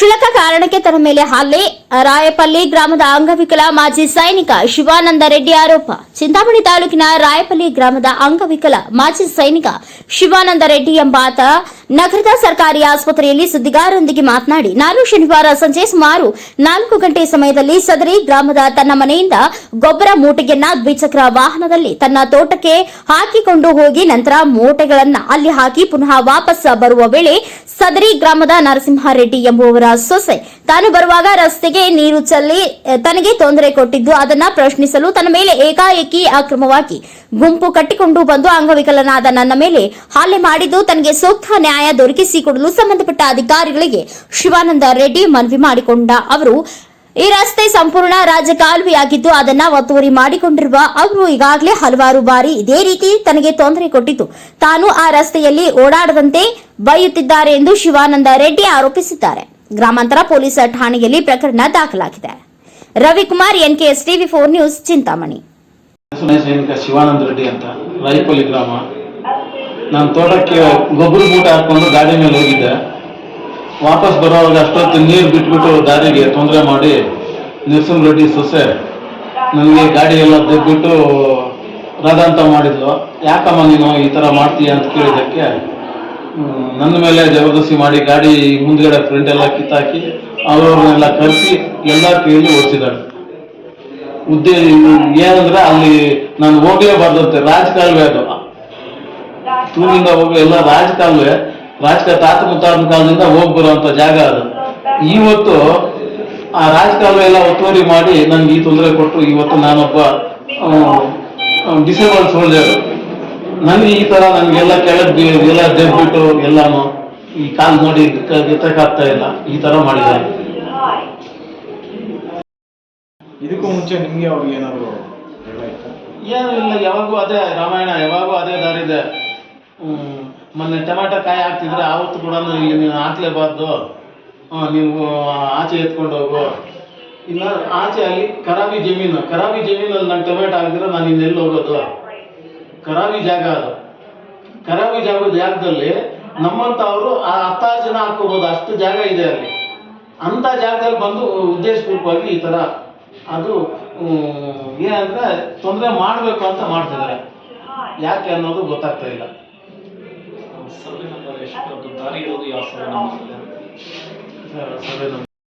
ಕ್ಷುಲ್ಲಕ ಕಾರಣಕ್ಕೆ ತನ್ನ ಮೇಲೆ ಹಲ್ಲೆ ರಾಯಪಲ್ಲಿ ಗ್ರಾಮದ ಅಂಗವಿಕಲ ಮಾಜಿ ಸೈನಿಕ ಶಿವಾನಂದ ರೆಡ್ಡಿ ಆರೋಪ. ಚಿಂತಾಮಣಿ ತಾಲೂಕಿನ ರಾಯಪಲ್ಲಿ ಗ್ರಾಮದ ಅಂಗವಿಕಲ ಮಾಜಿ ಸೈನಿಕ ಶಿವಾನಂದ ರೆಡ್ಡಿ ಎಂಬಾತ ನಗರದ ಸರ್ಕಾರಿ ಆಸ್ಪತ್ರೆಯಲ್ಲಿ ಸುದ್ದಿಗಾರರೊಂದಿಗೆ ಮಾತನಾಡಿ, ನಾನು ಶನಿವಾರ ಸಂಜೆ ಸುಮಾರು ನಾಲ್ಕು ಗಂಟೆ ಸಮಯದಲ್ಲಿ ಸದರಿ ಗ್ರಾಮದ ತನ್ನ ಮನೆಯಿಂದ ಗೊಬ್ಬರ ಮೂಟೆಯನ್ನ ದ್ವಿಚಕ್ರ ವಾಹನದಲ್ಲಿ ತನ್ನ ತೋಟಕ್ಕೆ ಹಾಕಿಕೊಂಡು ಹೋಗಿ ನಂತರ ಮೂಟೆಗಳನ್ನ ಅಲ್ಲಿ ಹಾಕಿ ಪುನಃ ವಾಪಸ್ ಬರುವ ವೇಳೆ ಸದರಿ ಗ್ರಾಮದ ನರಸಿಂಹಾರೆಡ್ಡಿ ಎಂಬುವರ ಸೊಸೆ ತಾನು ಬರುವಾಗ ರಸ್ತೆಗೆ ನೀರು ಚೆಲ್ಲಿ ತನಗೆ ತೊಂದರೆ ಕೊಟ್ಟಿದ್ದು. ಅದನ್ನ ಪ್ರಶ್ನಿಸಲು ತನ್ನ ಮೇಲೆ ಏಕಾಏಕಿ ಅಕ್ರಮವಾಗಿ ಗುಂಪು ಕಟ್ಟಿಕೊಂಡು ಬಂದು ಅಂಗವಿಕಲನಾದ ನನ್ನ ಮೇಲೆ ಹಲ್ಲೆ ಮಾಡಿದ್ದು, ತನಗೆ ಸೂಕ್ತ ನ್ಯಾಯ ದೊರಕಿಸಿಕೊಡಲು ಸಂಬಂಧಪಟ್ಟ ಅಧಿಕಾರಿಗಳಿಗೆ ಶಿವಾನಂದ ರೆಡ್ಡಿ ಮನವಿ ಮಾಡಿಕೊಂಡ ಅವರು, ಈ ರಸ್ತೆ ಸಂಪೂರ್ಣ ರಾಜಕಾಲುವೆಯಾಗಿದ್ದು, ಅದನ್ನ ಒತ್ತುವರಿ ಮಾಡಿಕೊಂಡಿರುವ ಅವರು ಈಗಾಗಲೇ ಹಲವಾರು ಬಾರಿ ಇದೇ ರೀತಿ ತನಗೆ ತೊಂದರೆ ಕೊಟ್ಟಿದ್ದು. ತಾನು ಆ ರಸ್ತೆಯಲ್ಲಿ ಓಡಾಡದಂತೆ ಬೈಯುತ್ತಿದ್ದಾರೆ ಎಂದು ಶಿವಾನಂದ ರೆಡ್ಡಿ ಆರೋಪಿಸಿದ್ದಾರೆ. ಗ್ರಾಮಾಂತರ ಪೊಲೀಸ್ ಠಾಣೆಯಲ್ಲಿ ಪ್ರಕರಣ ದಾಖಲಾಗಿದೆ. Ravikumar, NKS TV four news, Chintamani. Shivananda Reddy ಅಂತ, ರಾಯಪಲ್ಲಿ ಗ್ರಾಮ. ನಾನು ತೋಟಕ್ಕೆ ಗೊಬ್ಬರ ಬೂಟ ಹಾಕೊಂಡು ಗಾಡಿ ಮೇಲೆ ಹೋಗಿದ್ದೆ. ವಾಪಸ್ ಬರೋವಾಗ ಅಷ್ಟೊತ್ತು ನೀರು ಬಿಟ್ಬಿಟ್ಟು ದಾರಿಗೆ ತೊಂದರೆ ಮಾಡಿ ನರಸಿಂಹ ರೆಡ್ಡಿ ಸೊಸೆ ನನಗೆ ಗಾಡಿ ಎಲ್ಲ ದಬ್ಬಿಟ್ಟು ರದಂತ ಮಾಡಿದ್ಲು. ಯಾಕಮ್ಮ ನೀನು ಈ ಥರ ಮಾಡ್ತೀಯ ಅಂತ ಕೇಳಿದ್ದಕ್ಕೆ ನನ್ನ ಮೇಲೆ ಜಬರ್ದಸ್ತಿ ಮಾಡಿ ಗಾಡಿ ಮುಂದ್ಗಡೆ ಫ್ರಂಟ್ ಎಲ್ಲ ಕಿತ್ತಾಕಿ ಅವ್ರನ್ನೆಲ್ಲ ಕರೆಸಿ ಎಲ್ಲ ಕೈಯಲ್ಲಿ ಓಡಿಸಿದಾಳೆ ಉದ್ದೇ ಏನಂದ್ರೆ ಅಲ್ಲಿ ನಾನು ಹೋಗ್ಲೇಬಾರ್ದಂತೆ, ರಾಜಕಾಲುವೆ ಅದು. ತೂರಿಂದ ಹೋಗಿ ಎಲ್ಲ ರಾಜಕಾಲುವೆ ರಾಜಕ ತಾತ ಮುತ್ತಾತನ ಕಾಲದಿಂದ ಹೋಗಿ ಬರುವಂತ ಜಾಗ ಅದು. ಇವತ್ತು ಆ ರಾಜಕಾಲುವೆ ಎಲ್ಲ ಒತ್ತುವರಿ ಮಾಡಿ ನನ್ಗೆ ಈ ತೊಂದರೆ ಕೊಟ್ಟು ಇವತ್ತು ನಾನೊಬ್ಬ ಡಿಸೇಬಲ್ ಸೋಲ್ಜರ್ ನನಗೆ ಈ ತರ ನನ್ಗೆಲ್ಲ ಕೆಳಗ್ ಎಲ್ಲ ದೆಬ್ಬಿಟ್ಟು ಎಲ್ಲಾನು ಈ ಕಾಲ್ ನೋಡಿ ಎತ್ತಕ್ಕಾಗ್ತಾ ಇಲ್ಲ ಈ ತರ ಮಾಡಿದ್ದಾರೆ. ಇದಕ್ಕೂ ಮುಂಚೆ ನಿಮ್ಗೆ ಅವ್ರಿಗೆ ಏನಾದ್ರು ಏನೂ ಇಲ್ಲ ಯಾವಾಗೂ ಅದೇ ರಾಮಾಯಣ ಯಾವಾಗೂ ಅದೇ ದಾರಿ ಇದೆ. ಹ್ಮ್. ಮೊನ್ನೆ ಟೊಮೆಟೊ ಕಾಯಿ ಹಾಕ್ತಿದ್ರೆ ಆವತ್ತು ಕೂಡ ಇಲ್ಲಿ ನೀನು ಹಾಕ್ಲೇಬಾರ್ದು. ನೀವು ಆಚೆ ಎತ್ಕೊಂಡು ಹೋಗು. ಇಲ್ಲ ಆಚೆ ಅಲ್ಲಿ ಕರಾವಿ ಜಮೀನು ಕರಾವಿ ಜಮೀನಲ್ಲಿ ನಾನು ಟೊಮೆಟೊ ಹಾಕಿದ್ರೆ ನಾನು ಇನ್ನೆಲ್ಲಿ ಹೋಗೋದು? ಕರಾವಿ ಜಾಗ ಅದು. ಕರಾವಿ ಜಾಗ ಜಾಗದಲ್ಲಿ ನಮ್ಮಂಥವ್ರು ಆ ಹತ್ತಾರು ಜನ ಹಾಕೋಬಹುದು ಅಷ್ಟು ಜಾಗ ಇದೆ ಅಲ್ಲಿ. ಅಂತ ಜಾಗದಲ್ಲಿ ಬಂದು ಉದ್ದೇಶಪೂರ್ವಕವಾಗಿ ಈ ಥರ ಅದು ಏನಂದ್ರೆ ತೊಂದರೆ ಮಾಡಬೇಕು ಅಂತ ಮಾಡ್ತಿದ್ದಾರೆ. ಯಾಕೆ ಅನ್ನೋದು ಗೊತ್ತಾಗ್ತಾ ಇಲ್ಲ. ಸರ್ವೆ ನಂಬರ್ ಎಷ್ಟು? ದಾರಿ ಯಾವ ಸರ್ವೆ ನಂಬರ್